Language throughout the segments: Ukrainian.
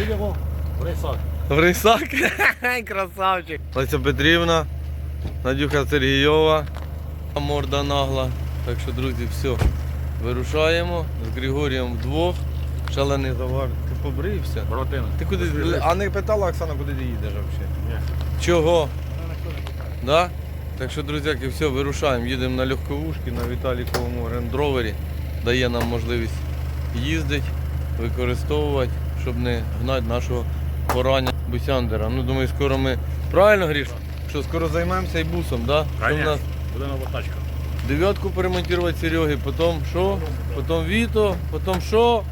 Їдемо в Рейсак. В рисак? Красавчик. Леся Петрівна, Надюха Сергійова, морда нагла. Так що, друзі, все. Вирушаємо з Григорієм вдвох. Шалений завар. Ти побрився? Боротина. Ти куди? А не питала Оксана, куди ти їдеш взагалі? Ні. Чого? Да? Так що, друзяки, все, вирушаємо. Їдемо на легковушки на Віталіковому рендровері. Дає нам можливість їздити, використовувати, щоб не гнати нашого порання бусяндера. Ну, думаю, скоро ми. Правильно, Гріш? Що, скоро займемося і бусом, да? Що в нас Буде нова тачка. дев'ятку перемонтувати Сереги, потім що? Потім Віто, потім що?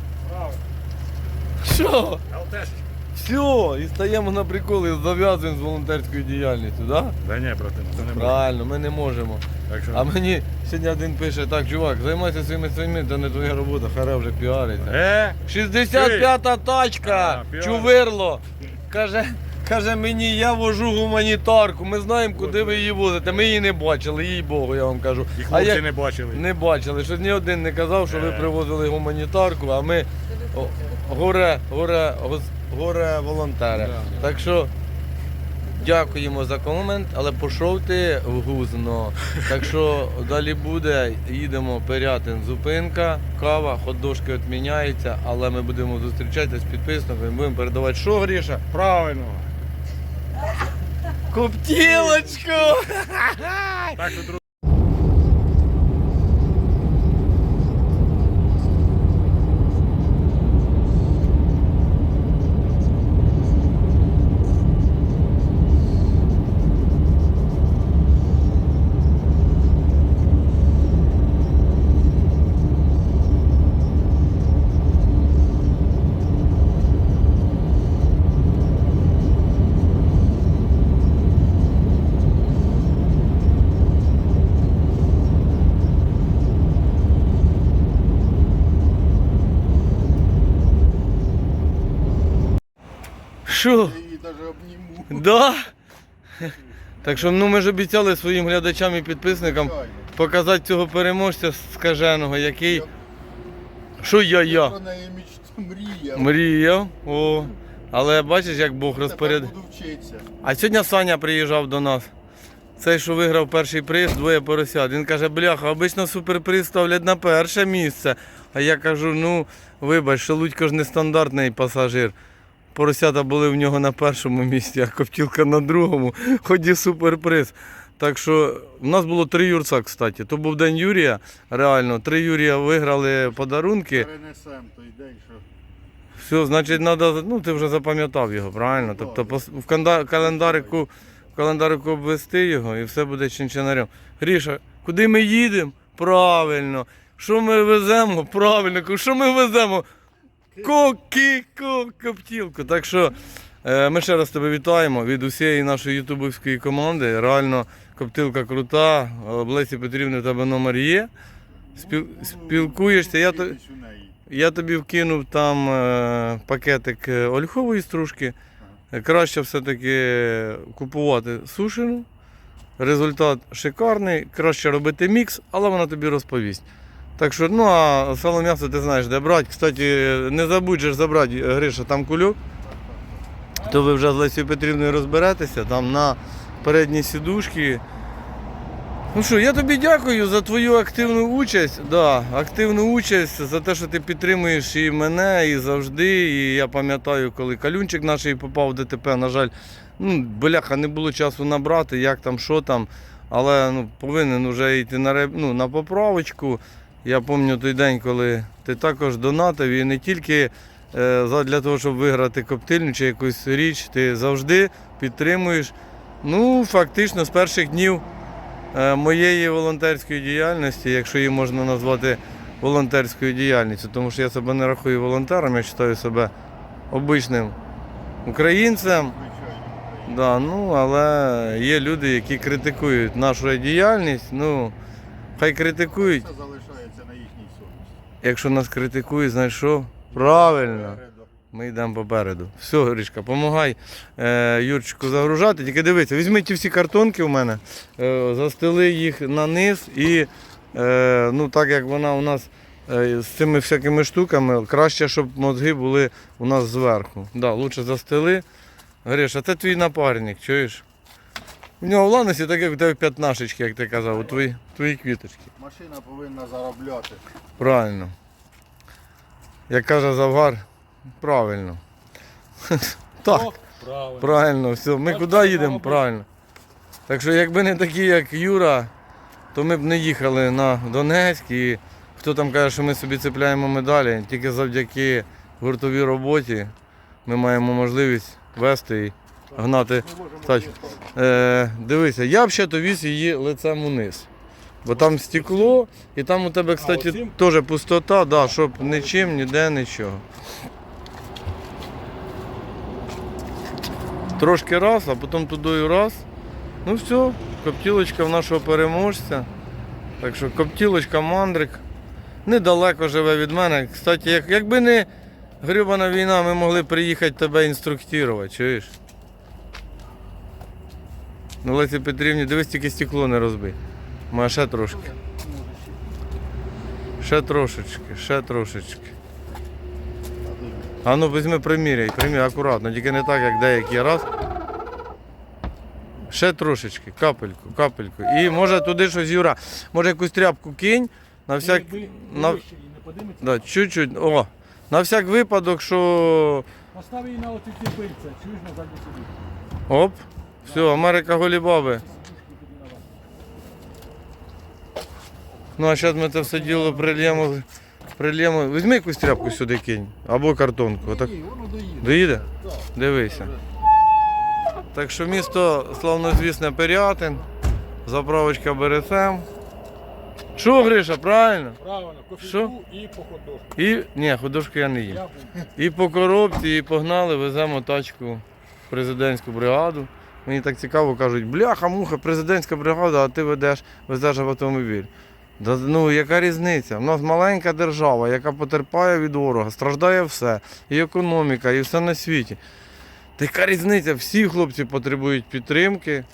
Що? ЛТшечка. Все, і стаємо на приколи, і зав'язуємо з волонтерською діяльністю, так? Да? Да ні, братина, це не буде. Правильно, ми не можемо. Так що... А мені сьогодні один пише, так, чувак, займайся своїми своїми, це не твоя робота, харе вже піариться. Е, 65-та тачка, А, піар. чувирло. Каже, каже мені, я вожу гуманітарку, ми знаємо, куди ви її возите. Ми її не бачили, їй Богу, я вам кажу. і хлопці я не бачили. не бачили, що ні один не казав, що ви Е. привозили гуманітарку, а ми о, горе, горе, гос- горе волонтери. Да. Так що дякуємо за комент, але пішов ти в гузно. Так що далі буде, їдемо Пирятин, зупинка, кава, ходошки відміняються, але ми будемо зустрічатися з підписниками, будемо передавати, що Гріша? Правильно. Коптілочку! Так Так що ну, ми ж обіцяли своїм глядачам і підписникам показати цього переможця скаженого, який. Що я я? Про неї міч мріяв. Мріяв. О. Але бачиш, як Бог розпоряд. Буду вчитися. А сьогодні Саня приїжджав до нас. Цей, що виграв перший приз, двоє поросят. Він каже, бляха, обично суперприз ставлять на перше місце. А я кажу, ну, вибач, Шелудько ж не стандартний пасажир. Поросята були в нього на першому місці, а коптілка на другому. Ході суперприз. Так що в нас було три юрца, кстати. То був день Юрія, реально. Три Юрія виграли подарунки. Перенесемо той день, що Все, значить, треба, ну ти вже запам'ятав його, правильно? Тобто в календарику, в календарику обвести його і все буде чинчинарем. Гріша, куди ми їдемо? Правильно. Що ми веземо? Правильно. Що ми веземо? Коки, ко, коптілку. Так що е, ми ще раз тебе вітаємо від усієї нашої ютубовської команди. Реально коптилка крута. В Лесі Петрівни в тебе номер є. Спіл, спілкуєшся. Я, то, я тобі вкинув там е, пакетик е, ольхової стружки. Е, Краще все-таки купувати сушену. Результат шикарний. Краще робити мікс, але вона тобі розповість. Так що, ну а сало м'ясо ти знаєш, де брати. Кстати, не забудь же забрати, Гриша, там кульок. То ви вже з Лесією Петрівною розберетеся, там на передній сідушці. Ну що, я тобі дякую за твою активну участь. Да, активну участь за те, що ти підтримуєш і мене, і завжди. І я пам'ятаю, коли калюнчик наш попав в ДТП, на жаль, ну, бляха, не було часу набрати, як там, що там. Але ну, повинен вже йти на, ну, на поправочку. Я пам'ятаю той день, коли ти також донатив і не тільки е, для того, щоб виграти коптильню чи якусь річ, ти завжди підтримуєш. Ну, фактично, з перших днів е, моєї волонтерської діяльності, якщо її можна назвати волонтерською діяльністю, тому що я себе не рахую волонтером, я вважаю себе обичним українцем. Да, ну, але є люди, які критикують нашу діяльність. Ну, хай критикують. Це залишається на їхній совісті. Якщо нас критикують, знаєш що? Правильно. Ми йдемо попереду. Все, Гришка, допомагай е, Юрчику загружати. Тільки дивися, візьми ті всі картонки у мене, е, застели їх на низ і е, ну, так як вона у нас е, з цими всякими штуками, краще, щоб мозги були у нас зверху. Да, лучше застели. Гриш, а це твій напарник, чуєш? У нього в ланосі так, як у тебе п'ятнашечки, як ти казав, у твої, твої квіточки. Машина повинна заробляти. Правильно. Як каже Завгар, правильно. Так, Правильно. правильно, все. Ми Так, куди їдемо? Правильно. Так що якби не такі, як Юра, то ми б не їхали на Донецьк і хто там каже, що ми собі цепляємо медалі, тільки завдяки гуртовій роботі ми маємо можливість вести і гнати. Тач. Е, дивися, я б ще то віз її лицем униз. Бо там стекло, і там у тебе, кстати, теж пустота, да, щоб нічим, ніде, нічого. Трошки раз, а потім тудою раз. Ну все, коптілочка в нашого переможця. Так що коптілочка мандрик. Недалеко живе від мене. Кстати, як, якби не грибана війна, ми могли приїхати тебе інструктувати, чуєш? Ну, Лесі Петрівні, дивись, тільки стекло не розбий. Має ще трошки. Ще трошечки, ще трошечки. А ну візьми приміряй, приміряй акуратно, тільки не так, як деякі раз. Ще трошечки, капельку, капельку. І може туди щось Юра, може якусь тряпку кинь, на всяк. На-? Да, чуть-чуть. О, на всяк випадок, що. Постав її на оці ці пильця, чуєш на задній собі. Оп. Все, Америка голібаби. Ну а зараз ми це все діло прильємо. Прильємо. Візьми якусь тряпку сюди кинь. Або картонку. Отак. Доїде. Дивися. Так що місто славнозвісне Пирятин. Заправочка Бересем. Що, Гриша, правильно? Правильно, Що? кофійку і по ходошку. І. Ні, художки я не їм. Я був. І по коробці, і погнали, веземо тачку в президентську бригаду. Мені так цікаво, кажуть, бляха, муха, президентська бригада, а ти ведеш, везеш автомобіль. Да, ну, яка різниця? У нас маленька держава, яка потерпає від ворога, страждає все, і економіка, і все на світі. Та яка різниця? Всі хлопці потребують підтримки.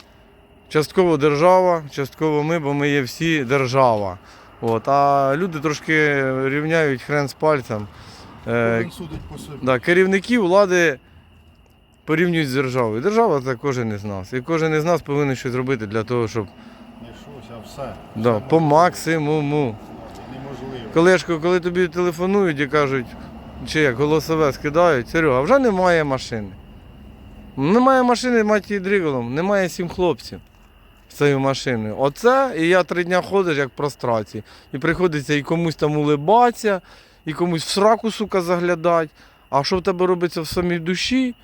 Частково держава, частково ми, бо ми є всі держава. От, а люди трошки рівняють хрен з пальцем. Е, судить по собі. Да, керівників влади порівнюють з державою. Держава це кожен із нас. І кожен із нас повинен щось зробити для того, щоб Не щось, а все. да, Все по максимуму. Неможливо. Колешко, коли тобі телефонують і кажуть, чи як голосове скидають, Серега, вже немає машини. Немає машини, мать її дріголом, немає сім хлопців з цією машиною. Оце, і я три дня ходиш як в простраці. І приходиться і комусь там улибатися, і комусь в сраку, сука, заглядати. А що в тебе робиться в самій душі?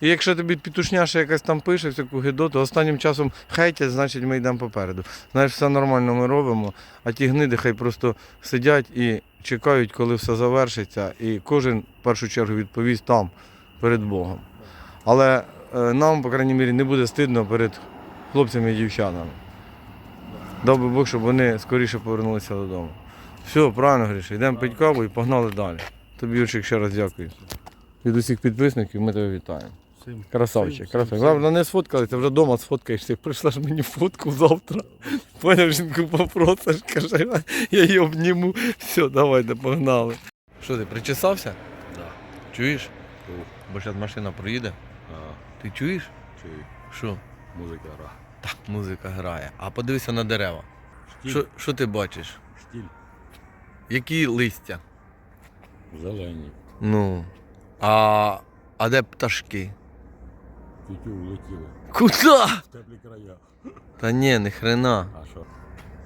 І якщо тобі пітушняша якась там пише, всяку гидоту, останнім часом хейтять, значить ми йдемо попереду. Знаєш, все нормально ми робимо, а ті гниди хай просто сидять і чекають, коли все завершиться, і кожен в першу чергу відповість там, перед Богом. Але е, нам, по крайній мірі, не буде стидно перед хлопцями і дівчатами. Дав би Бог, щоб вони скоріше повернулися додому. Все, правильно, Гриша, йдемо пить каву і погнали далі. Тобі, Юрчик, ще раз дякую. Від усіх підписників ми тебе вітаємо. Всім- Красавчик, красавчик. Головне, не сфоткалися, вже вдома сфоткаєшся. Прийшла ж мені фотку завтра. Поняв, жінку попросиш, каже, я її обніму. Все, давайте, погнали. Що ти, причесався? Да. Чуєш? Бо зараз машина проїде. А, Ти чуєш? чи Що? музика гра. Так, музика грає. А подивися на дерева. Штіль. Що ти бачиш? Штіль. Які листя? Зелені. Ну. А, а де пташки? Тютю влетіли. Куди? В теплі края. Та ні, не хрена. А що?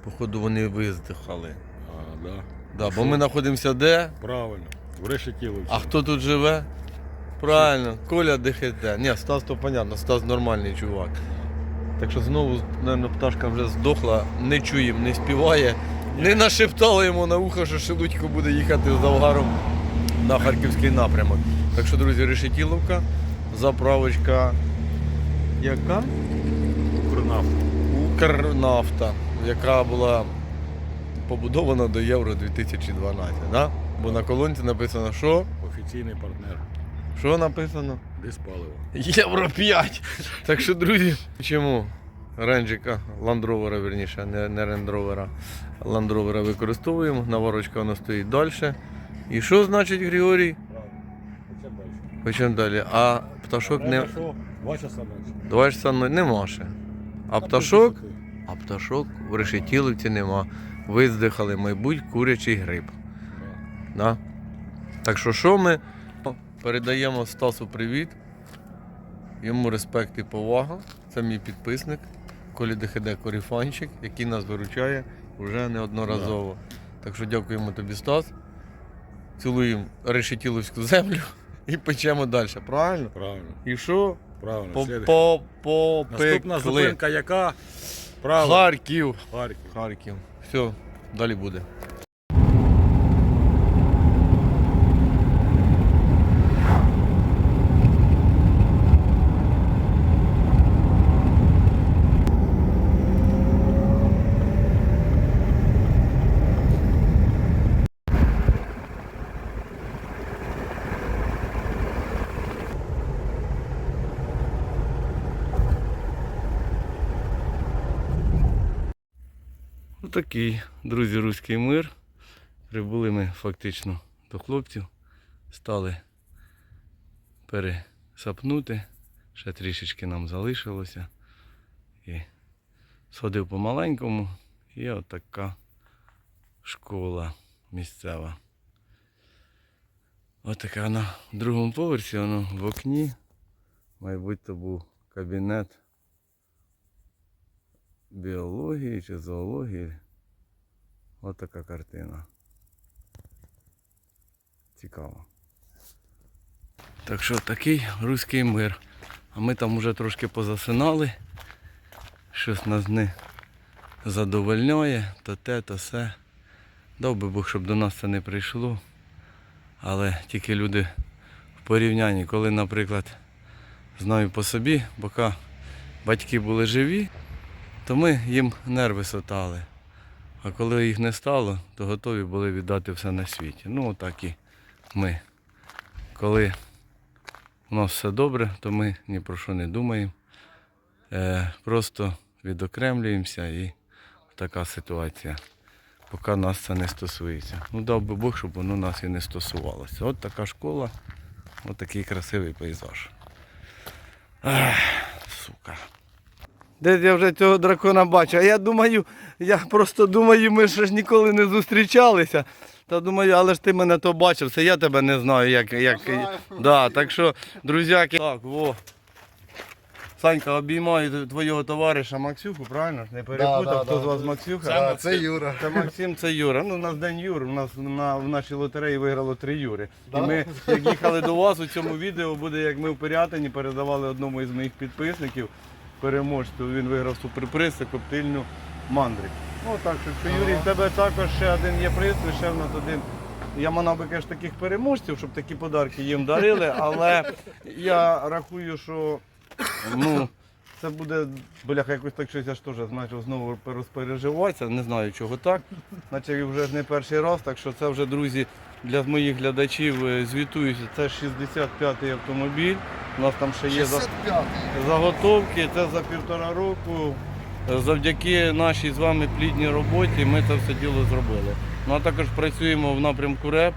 Походу вони виздихали. А, да. Да, бо ми знаходимося де? Правильно. В решетіловці. А хто тут живе? Правильно, Коля Дехете. Ні, Стас то понятно, Стас нормальний чувак. Так що знову, мабуть, пташка вже здохла, не чує, не співає. Не нашептали йому на ухо, що Шелудько буде їхати з Завгаром на Харківський напрямок. Так що, друзі, Решетіловка, заправочка. Яка? Укрнафт. Укрнафта, яка була побудована до Євро 2012. Да? Бо на колонці написано, що? Офіційний партнер. Що написано? Диспаливо. Євро 5. Так що, друзі, чому? ренджика, ландровера, верніше, не, не рендровера, ландровера використовуємо. Наварочка воно стоїть далі. І що значить Григорій? Почнемо далі. А пташок не. Два часа далі. Два часа ну, нема ще. А пташок, а пташок в решетіловці нема. Виздихали, мабуть, курячий гриб. Да? Так що що ми передаємо Стасу привіт. Йому респект і повага. Це мій підписник Колі ДХД Коріфанчик, який нас виручає вже неодноразово. Так що дякуємо тобі, Стас. Цілуємо решетіловську землю і печемо далі. Правильно? Правильно, І що? правильно. По, по, по, Наступна пекли. зупинка яка? Правильно. Харків. Харків. Харків. Все, далі буде. Отакий, друзі, руський мир. Прибули ми фактично до хлопців, стали пересапнути, ще трішечки нам залишилося. І сходив по-маленькому, і отака школа місцева. Отака на другому поверсі, воно в окні. Мабуть, то був кабінет біології чи зоології. Ось така картина. Цікаво. Так що такий руський мир. А ми там уже трошки позасинали. Щось нас не задовольняє, то те, то все. Дав би Бог, щоб до нас це не прийшло. Але тільки люди в порівнянні, коли, наприклад, знаю по собі, поки батьки були живі, то ми їм нерви сотали. А коли їх не стало, то готові були віддати все на світі. Ну, отак і ми. Коли у нас все добре, то ми ні про що не думаємо. Е, просто відокремлюємося і така ситуація. Поки нас це не стосується. Ну, дав би Бог, щоб воно нас і не стосувалося. От така школа, от такий красивий пейзаж. Ах, сука. Десь я вже цього дракона бачу. А я думаю, я просто думаю, ми ж ніколи не зустрічалися. Та думаю, але ж ти мене то бачив, це я тебе не знаю, як. як... Да, так що, друзяки. Так, во. Санька, обіймаю твого товариша Максюху, правильно? Не перепутав, да, хто да. з вас Максюха? Це, це Юра. Це Максим, це Юра. Ну, у нас день Юр. У нас на, в нашій лотереї виграло три Юри. Да? І ми, як їхали до вас, у цьому відео буде, як ми в Пирятині передавали одному із моїх підписників переможцю. Він виграв суперприз, це коптильню мандрик. Ну так, що Юрій, в тебе також ще один є приз, ще в нас один. Я манав би каже, таких переможців, щоб такі подарки їм дарили, але я рахую, що ну, це буде, бляха, якось так щось я ж теж почав знову розпереживатися, не знаю чого так. Наче вже ж не перший раз, так що це вже, друзі, для моїх глядачів е, звітуюся. Це 65-й автомобіль. У нас там ще є 65-й. заготовки, це за півтора року. Е, Завдяки нашій з вами плідній роботі ми це все діло зробили. Ну а також працюємо в напрямку РЕП,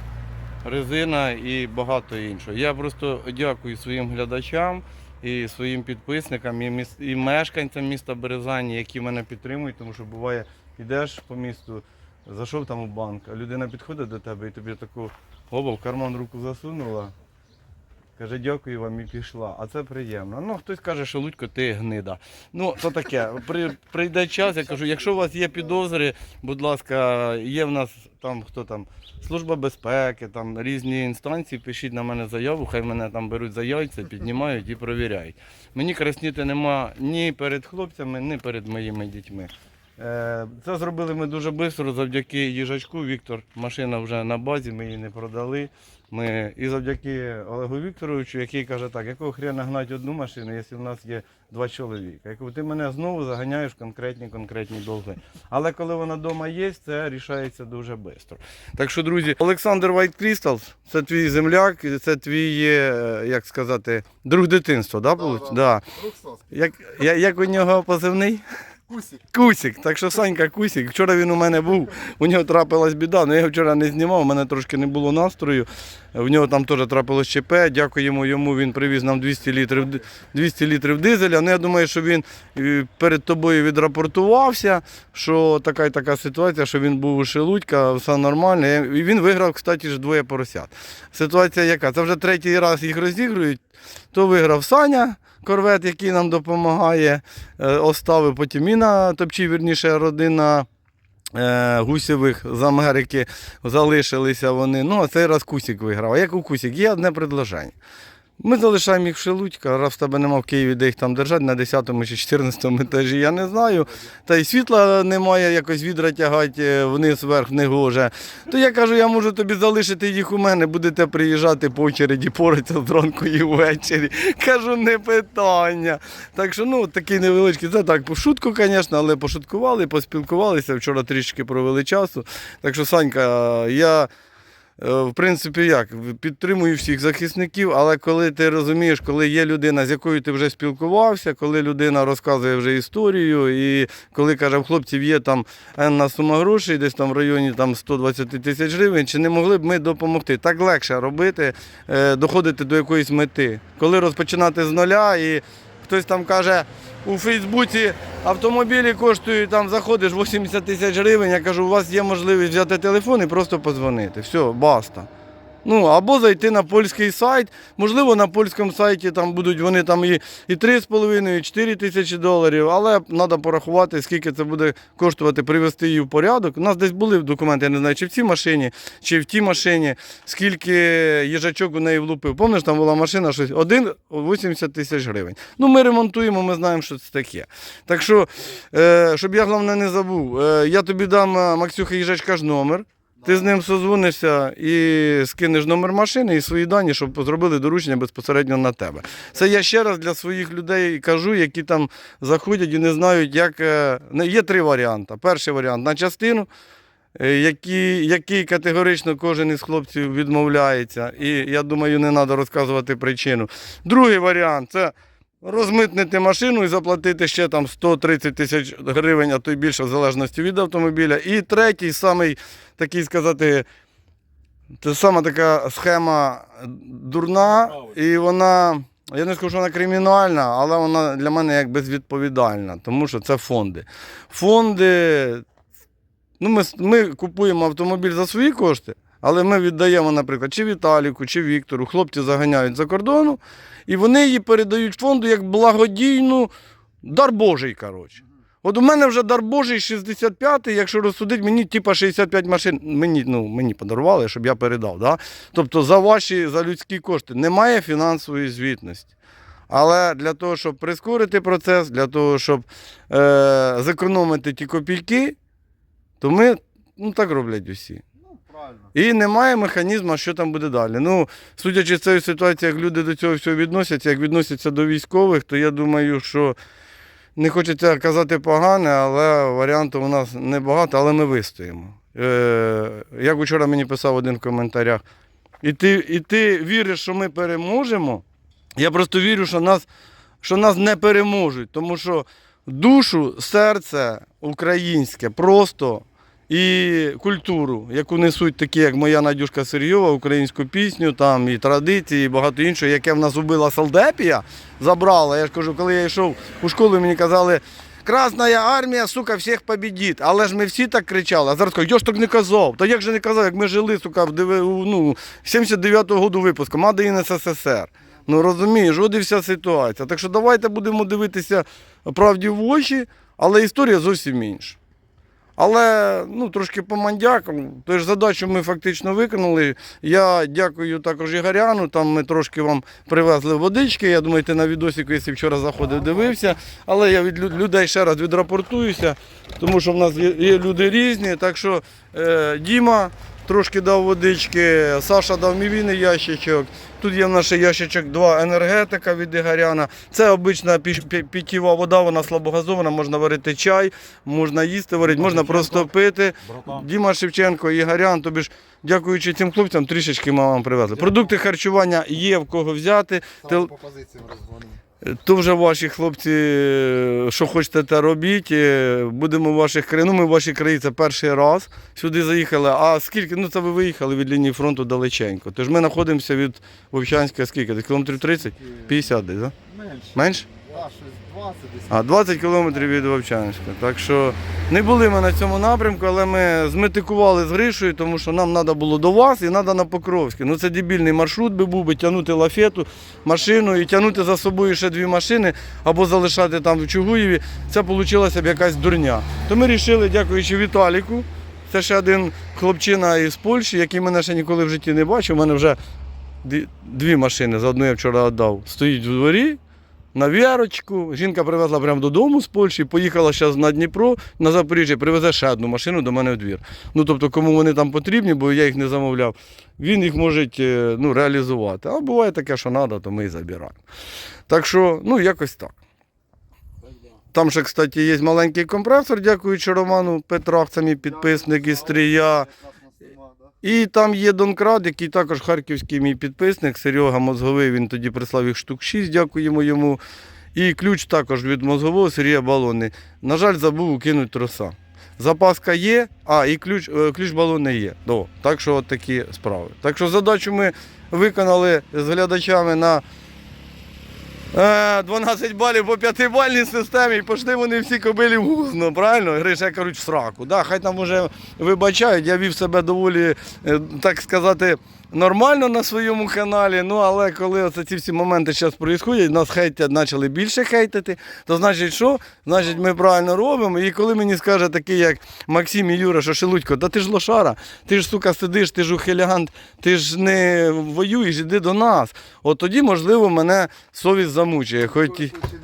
резина і багато іншого. Я просто дякую своїм глядачам і своїм підписникам, і, міс- і мешканцям міста Березані, які мене підтримують, тому що буває, йдеш по місту, зайшов там у банк, а людина підходить до тебе і тобі таку оба в карман руку засунула. Каже, дякую вам і пішла. А це приємно. Ну, хтось каже, що Лудько, ти гнида. Ну, то таке. При, прийде час, я кажу, якщо у вас є підозри, будь ласка, є в нас там хто там, Служба безпеки, там різні інстанції, пишіть на мене заяву, хай мене там беруть за яйця, піднімають і провіряють. Мені красніти нема ні перед хлопцями, ні перед моїми дітьми. Е, Це зробили ми дуже швидко завдяки їжачку. Віктор, машина вже на базі, ми її не продали. Ми і завдяки Олегу Вікторовичу, який каже так, якого хрена гнать одну машину, якщо в нас є два чоловіка. Я кажу, ти мене знову заганяєш в конкретні конкретні долги. Але коли вона вдома є, це рішається дуже швидко. Так що, друзі, Олександр White Crystals, це твій земляк, це твій, е, як сказати, друг дитинства, да, да, да. Як, як у нього позивний? Кусик. Кусік. Так що Санька Кусік. Вчора він у мене був, у нього трапилась біда, але я його вчора не знімав, у мене трошки не було настрою. В нього там теж трапилось ЧП. Дякуємо йому, він привіз нам 200 літрів, 200 літрів дизеля. Ну, я думаю, що він е, перед тобою відрапортувався, що така і така ситуація, що він був у Шелудька, все нормально. І він виграв, кстати, ж двоє поросят. Ситуація яка? Це вже третій раз їх розігрують. То виграв Саня. Корвет, який нам допомагає, е, оставив потім і на топчі, вірніше, родина е, Гусєвих з Америки залишилися вони. Ну, а цей раз Кусік виграв. А як у Кусік? Є одне предложення. Ми залишаємо їх в Шелудька, раз в тебе нема в Києві, де їх там держати, на 10 чи 14 етажі, я не знаю. Та й світла немає, якось відра тягати е, вниз вверх не гоже. То я кажу, я можу тобі залишити їх у мене, будете приїжджати по очереді, поритися зранку і ввечері. Кажу, не питання. Так що, ну, такий невеличкий, це так, по шутку, звісно, але пошуткували, поспілкувалися, вчора трішки провели часу. Так що, Санька, я. Е, В принципі, як підтримую всіх захисників, але коли ти розумієш, коли є людина, з якою ти вже спілкувався, коли людина розказує вже історію, і коли каже, в хлопців є там енна сума грошей, десь там в районі там 120 тисяч гривень, чи не могли б ми допомогти? Так легше робити, е, доходити до якоїсь мети. Коли розпочинати з нуля і хтось там каже. У Фейсбуці автомобілі коштують там, заходиш 80 тисяч гривень. Я кажу, у вас є можливість взяти телефон і просто позвонити. Все, баста. Ну, або зайти на польський сайт. Можливо, на польському сайті там будуть вони там і, і 3,5, і 4 тисячі доларів, але треба порахувати, скільки це буде коштувати привести її в порядок. У нас десь були документи, я не знаю, чи в цій машині, чи в тій машині, скільки їжачок у неї влупив. Пам'ятаєш, там була машина щось 1 80 тисяч гривень. Ну, ми ремонтуємо, ми знаємо, що це таке. Так що, е, щоб я головне не забув, е, я тобі дам е, Максюха їжачка ж номер. Ти з ним созвонишся і скинеш номер машини і свої дані, щоб зробили доручення безпосередньо на тебе. Це я ще раз для своїх людей кажу, які там заходять і не знають, як. е, Є три варіанти. Перший варіант на частину, е, який, який категорично кожен із хлопців відмовляється. І я думаю, не треба розказувати причину. Другий варіант це. Розмитнити машину і заплатити ще там 130 тисяч гривень, а то й більше в залежності від автомобіля. І третій, самий такий сказати, це сама така схема дурна, і вона, я не скажу, що вона кримінальна, але вона для мене як безвідповідальна, тому що це фонди. Фонди, ну ми, ми купуємо автомобіль за свої кошти, але ми віддаємо, наприклад, чи Віталіку, чи Віктору, хлопці заганяють за кордону, і вони її передають фонду як благодійну дар Божий, коротше. От у мене вже дар Божий 65-й, якщо розсудить, мені типа 65 машин, мені, ну, мені подарували, щоб я передав. Да? Тобто за ваші, за людські кошти немає фінансової звітності. Але для того, щоб прискорити процес, для того, щоб е, зекономити ті копійки, то ми ну, так роблять усі. І немає механізму, що там буде далі. Ну, судячи з цієї ситуації, як люди до цього всього відносяться, як відносяться до військових, то я думаю, що не хочеться казати погане, але варіантів у нас небагато, але ми вистоїмо. Е, як вчора мені писав один в коментарях, і ти, і ти віриш, що ми переможемо. Я просто вірю, що нас, що нас не переможуть, тому що душу, серце українське просто і культуру, яку несуть такі, як моя Надюшка Сергійова, українську пісню, там і традиції, і багато іншого, яке в нас убила Салдепія, забрала. Я ж кажу, коли я йшов у школу, мені казали. Красна армія, сука, всіх побідіть. Але ж ми всі так кричали. А зараз кажуть, я ж так не казав. Та як же не казав, як ми жили, сука, в ну, 79-го году випуску, Мада ін СССР. Ну розумієш, от і вся ситуація. Так що давайте будемо дивитися правді в очі, але історія зовсім інша. Але ну, трошки по мандякам. Тож задачу ми фактично виконали. Я дякую також Ігоряну. Там ми трошки вам привезли водички. Я думаю, ти на відосіку, якщо вчора заходив, дивився. Але я від лю- людей ще раз відрапортуюся, тому що в нас є люди різні. Так що, е, Діма, трошки дав водички, Саша дав мівійний ящичок. Тут є в нас ящичок два енергетика від Ігоряна. Це обична піш- вода, вона слабогазована, можна варити чай, можна їсти варити, можна просто пити. Діма Шевченко, Ігорян, тобі ж, дякуючи цим хлопцям, трішечки ми вам привезли. Продукти харчування є в кого взяти. Розгонимо. То вже ваші хлопці, е, що хочете, те робіть. Е, Будемо в ваших країнах. Ну, ми в вашій країні це перший раз сюди заїхали. А скільки? Ну це ви виїхали від лінії фронту далеченько. Тож ми знаходимося від Вовчанська скільки? Кілометрів 30? 50 десь, так? Менше. Менше? Да, щось 20 десь. А 20 кілометрів від Вовчанська. Так що не були ми на цьому напрямку, але ми зметикували з Гришою, тому що нам треба було до вас і треба на Покровське. Ну це дебільний маршрут би був би тягнути лафету, машину і тягнути за собою ще дві машини або залишати там в Чугуєві. Це вийшла б якась дурня. То ми вирішили, дякуючи Віталіку. Це ще один хлопчина із Польщі, який мене ще ніколи в житті не бачив. У мене вже дві машини, за одну я вчора віддав. Стоїть у дворі, на вірочку. Жінка привезла прямо додому з Польщі, поїхала зараз на Дніпро, на Запоріжжя, привезе ще одну машину до мене в двір. Ну тобто, кому вони там потрібні, бо я їх не замовляв, він їх може е, ну, реалізувати. А буває таке, що треба, то ми і забираємо. Так що, ну, якось так. Там ще, кстати, є маленький компресор, дякуючи Роману Петрах, це мій підписник із Стрія. І там є Донкрад, який також харківський мій підписник, Серега Мозговий, він тоді прислав їх штук 6, дякуємо йому. І ключ також від мозгового Сергія Балони. На жаль, забув укинути троса. Запаска є, а і ключ, е, ключ балони є. До, так що от такі справи. Так що задачу ми виконали з глядачами на 12 балів по 5-бальній системі і пішли вони всі кобилі в гузно, правильно? я кажуть сраку. Да, хай там уже вибачають, я вів себе доволі, е, так сказати, нормально на своєму каналі. Ну але коли оце ці всі моменти зараз відбуваються, нас хейтять, почали більше хейтити, то значить що? Значить, ми правильно робимо. І коли мені скаже такий, як Максим і Юра, що Шелудько, та ти ж лошара, ти ж сука сидиш, ти ж ухилянт, ти ж не воюєш, іди до нас. От тоді, можливо, мене совість замучує. Хоч,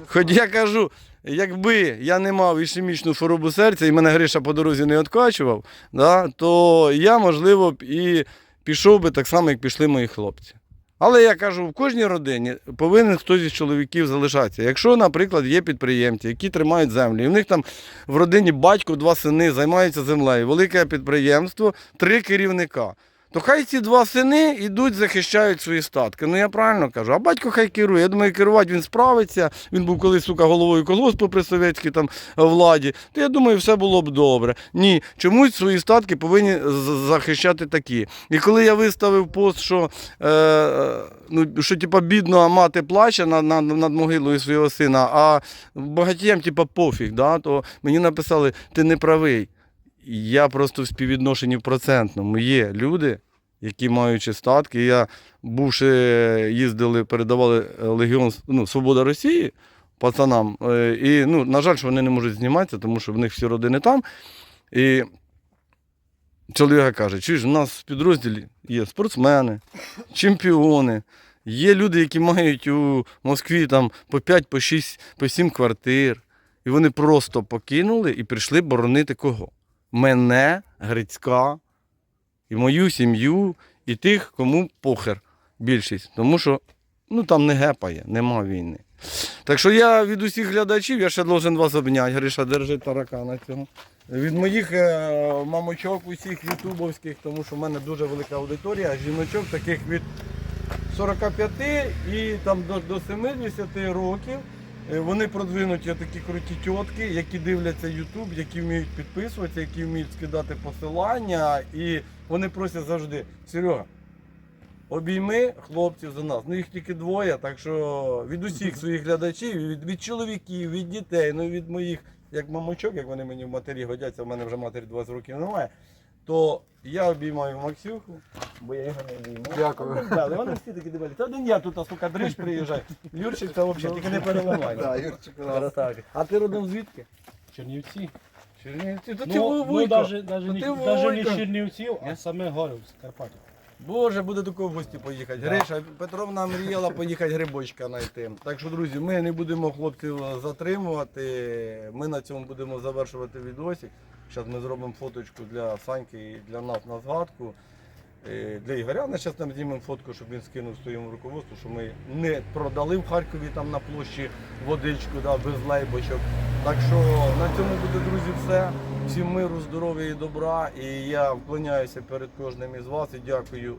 хоч я кажу. Якби я не мав ішемічну хворобу серця і мене Гриша по дорозі не відкачував, да, то я, можливо, б і пішов би так само, як пішли мої хлопці. Але я кажу, в кожній родині повинен хтось із чоловіків залишатися. Якщо, наприклад, є підприємці, які тримають землю, і в них там в родині батько, два сини займаються землею, велике підприємство, три керівника. То хай ці два сини йдуть, захищають свої статки. Ну я правильно кажу. А батько хай керує. Я думаю, керувати він справиться. Він був колись сука головою колгоспу при совєтській там владі. То я думаю, все було б добре. Ні, чомусь свої статки повинні захищати такі. І коли я виставив пост, що, е, е, ну, що типа, бідно мати плаче над, над, над могилою свого сина, а багатіям типа, пофіг, да, то мені написали, ти не правий. Я просто в співвідношенні процентному. Є люди, які маючи статки. Я бувши, їздили, передавали е, Легіон ну, Свобода Росії пацанам. Е, І, ну, на жаль, що вони не можуть зніматися, тому що в них всі родини там. І чоловіка каже, чуєш, у нас в підрозділі є спортсмени, чемпіони. Є люди, які мають у Москві там по 5, по 6, по 7 квартир. І вони просто покинули і прийшли боронити кого? Мене, Грицька, і мою сім'ю, і тих, кому похер більшість. Тому що ну, там не гепає, нема війни. Так що я від усіх глядачів, я ще должен вас обняти. Гриша, держи таракана цього. Від моїх е, мамочок усіх ютубовських, тому що в мене дуже велика аудиторія, жіночок таких від 45 і там до, до 70 років. Е, Вони продвинуті такі круті тітки, які дивляться Ютуб, які вміють підписуватися, які вміють скидати посилання. І вони просять завжди, Серега, обійми хлопців за нас. Ну їх тільки двоє, так що від усіх своїх глядачів, від, від чоловіків, від дітей, ну від моїх, як мамочок, як вони мені в матері годяться, в мене вже матері 20 років немає. То я обіймаю Максюху, бо я його не обіймаю. Дякую. Да, вони всі такі дивилися. Та один я тут, а сука, дриж приїжджає. Юрчик це взагалі, тільки не переливай. Да, Юрчик у нас. А ти родом звідки? Чернівці. Чернівці. Та ти Ну, ну Вуйко. даже, даже, Та не, ти даже Вуйко. не Чернівців, а саме Горів з Карпатів. Боже, буде до кого в гості поїхати. Гриша, Петровна мріяла поїхати грибочка знайти. Так що, друзі, ми не будемо хлопців затримувати. Ми на цьому будемо завершувати відосик. Зараз ми зробимо фоточку для Саньки і для нас на згадку. Е, Для Ігоря ми зараз там знімемо фотку, щоб він скинув своєму руководству, що ми не продали в Харкові там на площі водичку да, без лейбочок. Так що на цьому буде, друзі, все. Всім миру, здоров'я і добра. І я вклоняюся перед кожним із вас і дякую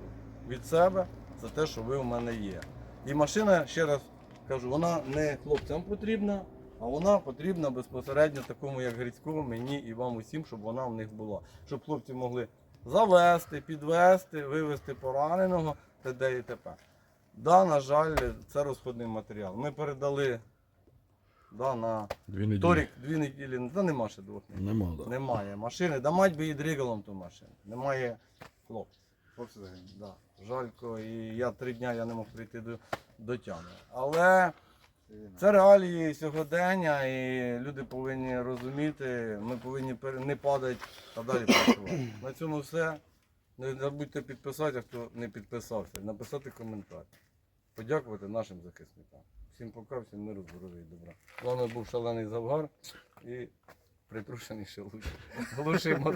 від себе за те, що ви у мене є. І машина, ще раз кажу, вона не хлопцям потрібна, а вона потрібна безпосередньо такому, як Грицькому, мені і вам усім, щоб вона в них була. Щоб хлопці могли завести, підвести, вивезти пораненого т.д. і т.п. Да, на жаль, це розходний матеріал. Ми передали да, на Дві неділі. торік дві неділі, та нема ще двох неділь. Нема, да. Немає машини. Да мать би і дригалом ту машину. Немає хлопців. Хлопці загинули. Да. Жалько, і я три дня я не мог прийти до, до тями. Але це реалії сьогодення, і люди повинні розуміти, ми повинні не падати, а далі працювати. На цьому все. Не забудьте підписати, хто не підписався, написати коментар. Подякувати нашим захисникам. Всім пока, всім миру, здоров'я і добра. Головне був шалений завгар і притрушений. Глуший мотор.